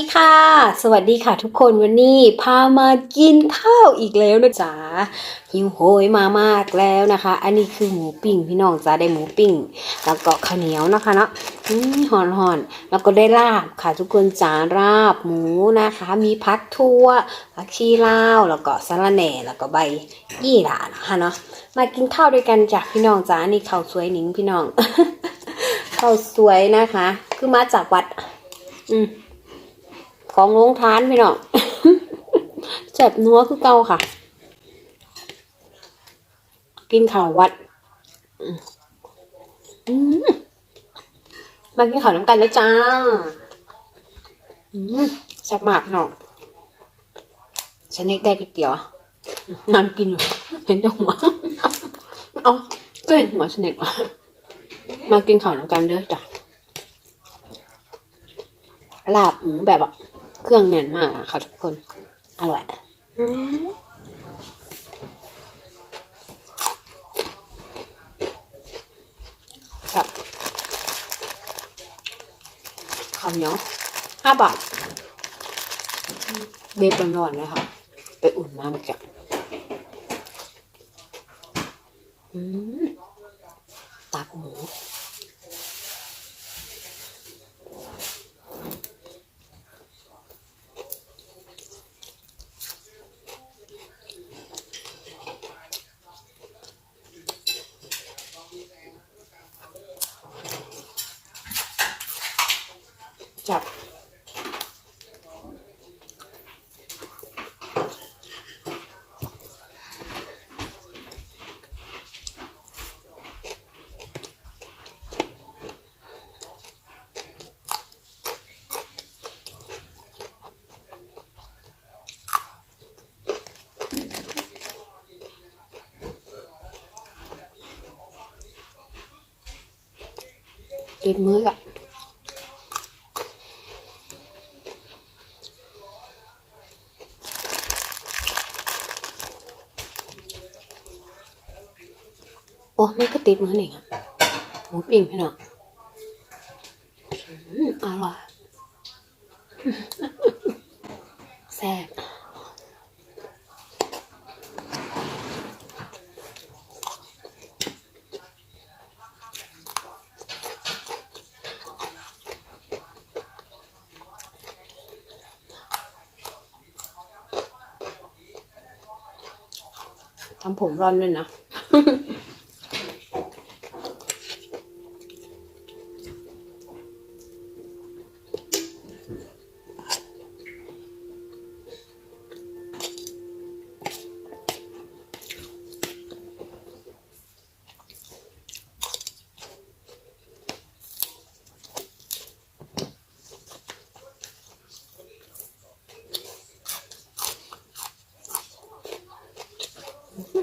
ดีค่ะ สวัสดีค่ะทุกคนวันนี้พามากินข้าวอีกแล้วนะจ๊ะหิวโหยมามากแล้วนะคะ อันนี้คือหมูปิ้งพี่น้องจ้าได้หมูปิ้ง แล้วก็ข้าวเหนียวนะคะเนาะอืมหอนหอนแล้วก็ได้ลาบค่ะทุกคนจ้าราบหมูนะคะ มีพัดทั่วผักชีลาวแล้วก็สะระแหน่แล้วก็ใบยี่หร่านะคะเนาะมากินข้าวด้วยกันจ้ะพี่น้องจ้านนี่ข้าวสวยหนิงพี่น้องข้าวสวยนะคะ คือมาจากวัด อืม ของโรงทานพี่น้องแจ็บนัวคือเก่าค่ะ กินข่าววัดมากินข่าวน้ำกันแล้วจ้าแซ่บมากพี่น้องฉันน็กได้ก๋วยเตี๋ยวนั่งกินอยู่เห็นแต่หัวเอาก็เห็นหัวฉันเน็กว่ะมากินข่าวน้ำกันเด้อจ้ะลาบหมูแบบอะ เครื่องแน่นมากอะค่ะทุกคน อร่อยครับข้าวเหนียวห้าบาทเบฟร้อนๆเลยค่ะไปอุ่นมาเมื่อกี้ตับหมู จับ กินมื้ออะโอ้มันก็ติดมือหนิงหมูปิ้งพี่น้องอืมอร่อยแซ่บ ทำผมร้อนด้วยนะ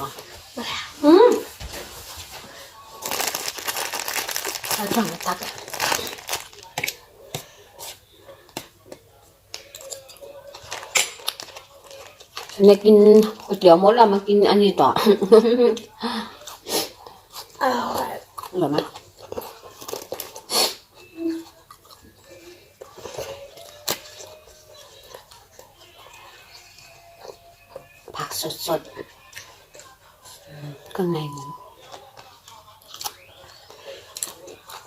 วมาแล้วอืมเราสั่งมาตักอะฉันจะกินก๋วยเตี๋ยวหม สดๆอืมข้างในหมู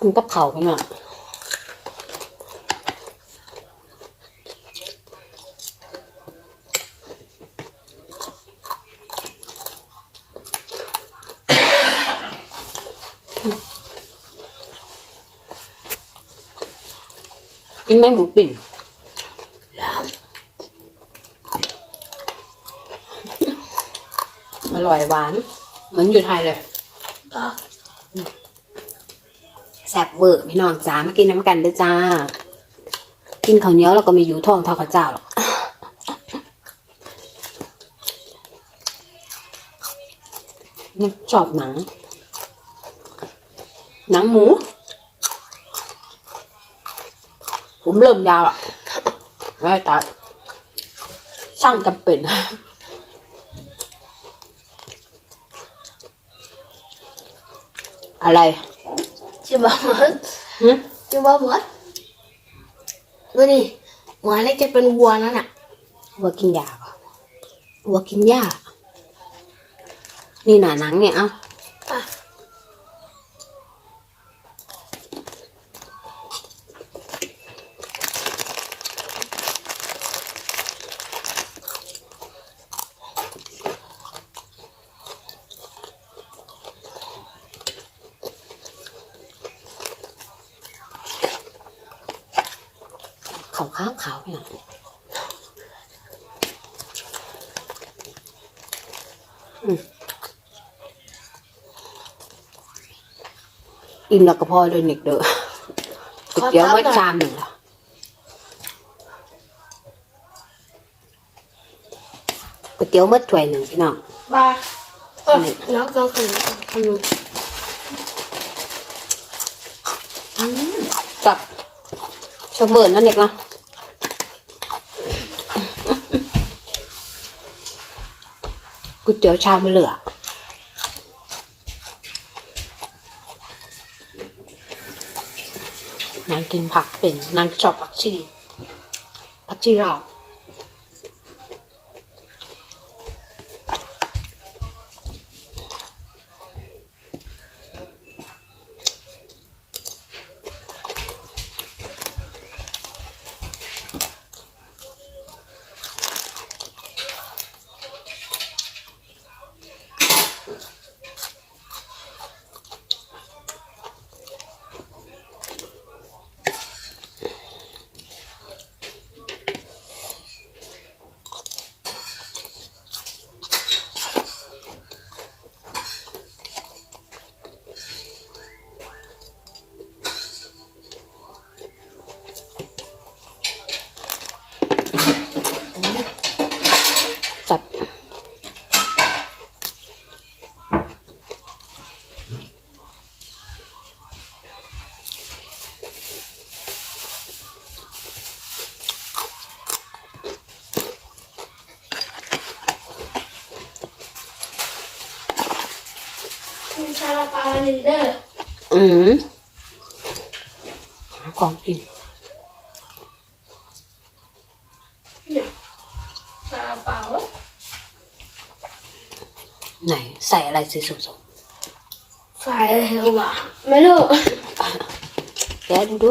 กินกับเขาวพี่น้องกินมหมูปิ่ง แล้ว อร่อยหวาน เหมือนอยู่ไทยเลยก็แซ่บเวอร์พี่น้องจ้ามากินน้ำกันเด้วยจ้า กินข้าวเหนียวแล้วก็ไมีอยู่ท้องเท่าข้าวเจ้าหรอกนี่ชอบหนัง หนังหมู ผมเริ่มยาวอะไม่ตัดช่างจำเป็น อะไรจะบอกหมดหึจะบอกหมดดูดิหัวนี่จะเป็นวัวนั่นน่ะวัวกินยาป่ะวัวกินหญ้านี่หนาหนังเนี่ยเอ้า ขาวขาวขาวเนี่ยอืมอิ่มแล้วก็พอเลยเด็กเด้อก๋วยเตี๋ยวมาชามหนึ่งละก๋วยเตี๋ยวมาถ้วยหนึ่งพี่น้องบ้าเออน้องต้องกินขนมกับ ชมเบิร์นนั่นเองนะก๋วยเตี๋ยวชามเหลือนางกินผักเป็นนางชอบผักชีผักชีเราาลาปาลิเดอร์ อืมหาของกินเนี่ยชาลาเปาไหน ใส่อะไรสีสุกใส่อะไรวะไม่รู้ๆแกะดูดู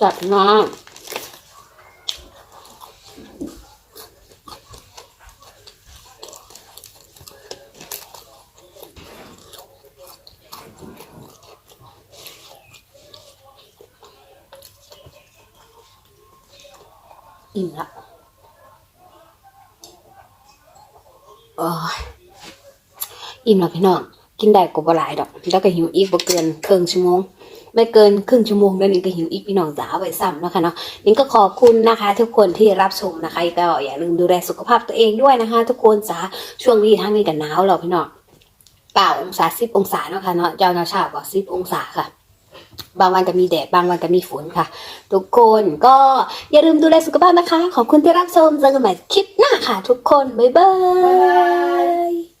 สัตว์น้ำ โอ้ยอิ่มแล้วพี่น้อง กินได้ก็บ่หลายดอก แล้วก็หิวอีกบ่เกินครึ่งชั่วโมง ไม่เกินครึ่งชั่วโมงแล้วนี่ก็หิวอีกพี่น้องจ๋าไว้ซ้ำนะคะเนาะนี่ก็ขอบคุณนะคะ ทุกคนที่รับชมนะคะก็อย่าลืมดูแลสุขภาพตัวเองด้วยนะคะ ทุกคนจ๋าช่วงนี้ทั้งนี้กันหนาวแล้วพี่น้องเก้าองศาสิบองศาเนาะค่ะเนาะเจ้าหน้าช้าก็สิบองศาค่ะ บางวันก็มีแดด บางวันก็มีฝนค่ะ ทุกคนก็อย่าลืมดูแลสุขภาพนะคะ ขอบคุณที่รับชมเจอกันใหม่คลิปหน้าค่ะ ทุกคน บ๊ายบาย